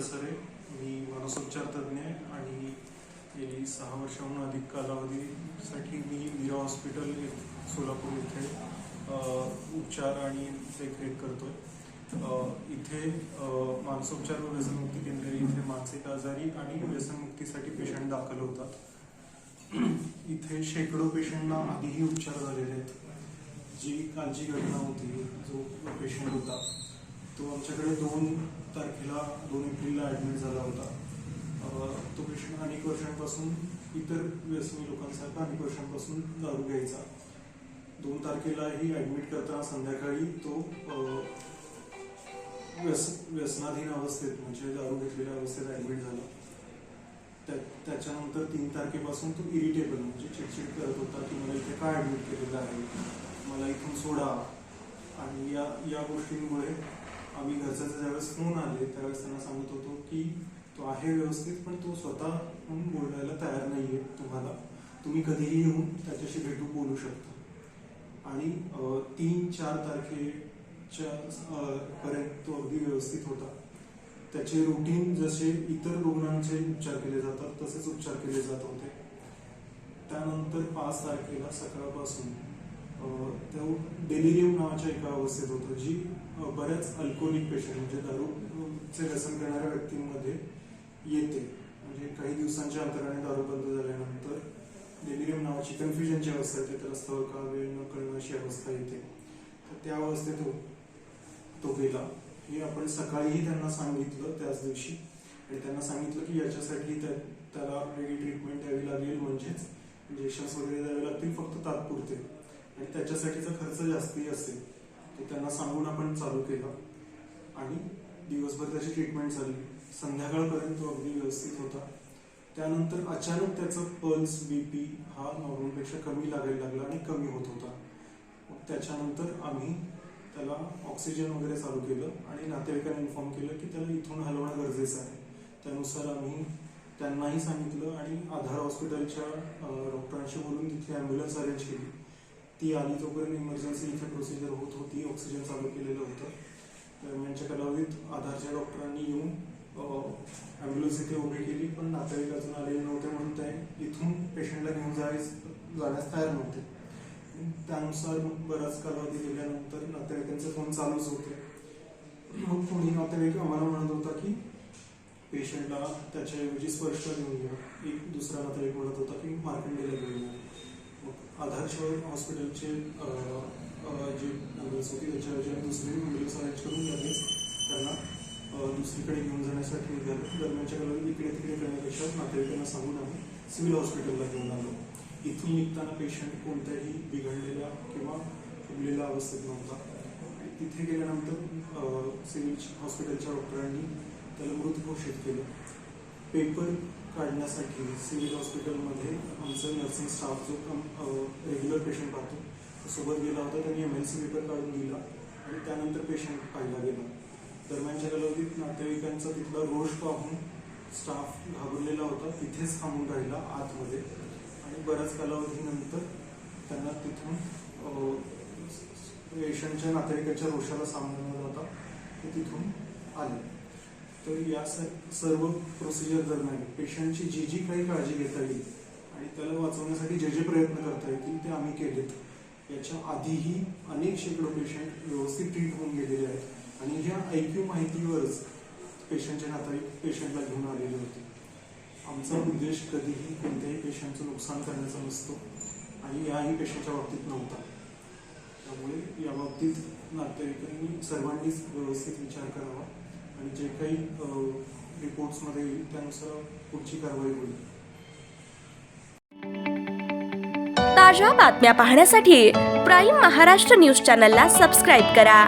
तडसरे मी मानसोपचार तज्ज्ञ आहे आणि गेली सहा वर्षाहून अधिक कालावधीसाठी मी मीरा हॉस्पिटल सोलापूर इथे उपचार आणि देखरेख करतोय. आहे इथे मानसोपचार व व्यसनमुक्ती केंद्र इथे मानसिक आजारी आणि व्यसनमुक्तीसाठी पेशंट दाखल होतात. इथे शेकडो पेशंटना आधीही उपचार झालेले आहेत. जी कालची घटना होती जो पेशंट होता तो आमच्याकडे दोन तारखेला दोन एप्रिलला ॲडमिट झाला होता. तो पेशंट अनेक वर्षांपासून इतर व्यसनी लोकांसारखा अनेक वर्षांपासून दारू घ्यायचा. दोन तारखेलाही ॲडमिट करताना संध्याकाळी तो व्यस व्यसनाधीन अवस्थेत म्हणजे दारू घेतलेल्या अवस्थेत ॲडमिट झाला. त्या त्याच्यानंतर तीन तारखेपासून तो इरिटेबल म्हणजे चिडचिड करत होता की मला इथे काय ॲडमिट केलेलं आहे? मला इथून सोडा. आणि या या गोष्टींमुळे आम्ही घरच्याचे ज्यावेळेस फोन आले त्यावेळेस त्यांना सांगत होतो की तो आहे व्यवस्थित पण तो स्वतः बोलायला तयार नाही आहे तुम्हाला. तुम्ही कधीही येऊन त्याच्याशी भेटू बोलू शकता. आणि तीन चार तारखेच्या पर्यंत तो अगदी व्यवस्थित होता. त्याचे रुटीन जसे इतर रुग्णांचे उपचार केले जातात तसेच उपचार केले जात होते. त्यानंतर पाच तारखेला सकाळपासून तो डेलिरियम नावाच्या एका अवस्थेत होतं जी बऱ्याच अल्कोहोलिक पेशंट म्हणजे दारूचे व्यसन करणाऱ्या व्यक्तींमध्ये येते. म्हणजे काही दिवसांच्या अंतराने दारू बंद झाल्यानंतर डेलिरियम नावाची कन्फ्युजनची अवस्था येते तर रस्त्यावर का वेळ न कळणं अशी अवस्था येते. तर त्या अवस्थेत तो गेला. हे आपण सकाळीही त्यांना सांगितलं त्याच दिवशी. आणि त्यांना सांगितलं की याच्यासाठी त्या- त्याला वेगळी ट्रीटमेंट द्यावी लागेल म्हणजेच इंजेक्शन्स वगैरे द्यावे लागतील फक्त तात्पुरते. आणि त्याच्यासाठीचा खर्च जास्ती असेल ते त्यांना सांगून आपण चालू केला. आणि दिवसभर त्याची ट्रीटमेंट झाली. संध्याकाळपर्यंत तो अगदी व्यवस्थित होता. त्यानंतर अचानक त्याचं पल्स बीपी हा नॉर्मलपेक्षा कमी लागायला लागला आणि कमी होत होता. मग त्याच्यानंतर आम्ही त्याला ऑक्सिजन वगैरे चालू केलं आणि नातेवाईकांना इन्फॉर्म केलं की त्याला इथून हलवणं गरजेचं आहे. त्यानुसार आम्ही त्यांनाही सांगितलं आणि आधार हॉस्पिटलच्या डॉक्टरांशी बोलून तिथली ॲम्ब्युलन्स अरेंज केली. ती आली तोपर्यंत इमर्जन्सी इथे प्रोसिजर होत होती ऑक्सिजन चालू केलेलं होतं यांच्या कालावधीत आधारच्या डॉक्टरांनी येऊन ॲम्ब्युलन्स इथे उभी केली पण नातेवाईक अजून आलेले नव्हते म्हणून ते इथून पेशंटला घेऊन जायच जाण्यास तयार नव्हते. त्यानुसार मग बराच कालावधी गेल्यानंतर नातेवाईकांचे फोन चालूच होते. मग कोणी नातेवाईक आम्हाला म्हणत होता की पेशंटला त्याच्याऐवजी स्पर्श घेऊन घ्या. एक दुसरा नातेवाईक म्हणत होता की मार्कंडेला घेऊन घ्या आधारशिवाय हॉस्पिटलचे जे अं, जी ॲम्ब्युलन्स होती त्याच्याऐवजी दुसरी ॲम्ब्युलन्स अरेंज करून लगेच त्यांना दुसरीकडे घेऊन जाण्यासाठी दरम्यानच्या कालावधीत इकडे तिकडे करण्यापेक्षा नातेवाईकांना सांगून आम्ही सिव्हिल हॉस्पिटलला घेऊन आलो. इथून निघताना पेशंट कोणत्याही बिघडलेल्या किंवा फुगलेल्या अवस्थेत नव्हता. तिथे गेल्यानंतर सिव्हिल हॉस्पिटलच्या डॉक्टरांनी त्याला मृत घोषित केलं. पेपर काढण्यासाठी सिव्हिल हॉस्पिटलमध्ये आमचा नर्सिंग स्टाफ जो रेग्युलर पेशंट पाहतो तो सोबत गेला होता त्यांनी एम एल सी पेपर काढून दिला आणि त्यानंतर पेशंट पाहिला गेला. दरम्यानच्या कालावधीत नातेवाईकांचा तिथला रोष पाहून स्टाफ घाबरलेला होता तिथेच थांबून राहिला आतमध्ये आणि बऱ्याच कालावधीनंतर त्यांना तिथून पेशंटच्या नातेवाईकांच्या रोषाला सामोरं न जाता ते तिथून आले. तर या स- सर्व प्रोसिजर दरम्यान पेशंटची जी जी काही काळजी घेता येईल आणि त्याला वाचवण्यासाठी जे जे प्रयत्न करता येतील ते आम्ही केलेत. याच्या आधीही अनेक शेकडो पेशंट व्यवस्थित ट्रीट होऊन गेलेले आहेत. आणि ह्या ऐक्यू माहितीवरच पेशंटचे नातेवाईक पेशंटला घेऊन आलेले होते. आमचा उद्देश कधीही कोणत्याही पेशंटचं नुकसान करण्याचा नसतो. आणि याही पेशंटच्या बाबतीत नव्हता. त्यामुळे या बाबतीत नातेवाईकांनी सर्वांनीच व्यवस्थित विचार करावा. आणि जे काही रिपोर्ट्समध्ये येईल त्यानुसार पुढची कारवाई होईल. ताज्या बातम्या पाहण्यासाठी प्राईम महाराष्ट्र न्यूज चॅनलला सबस्क्राईब करा.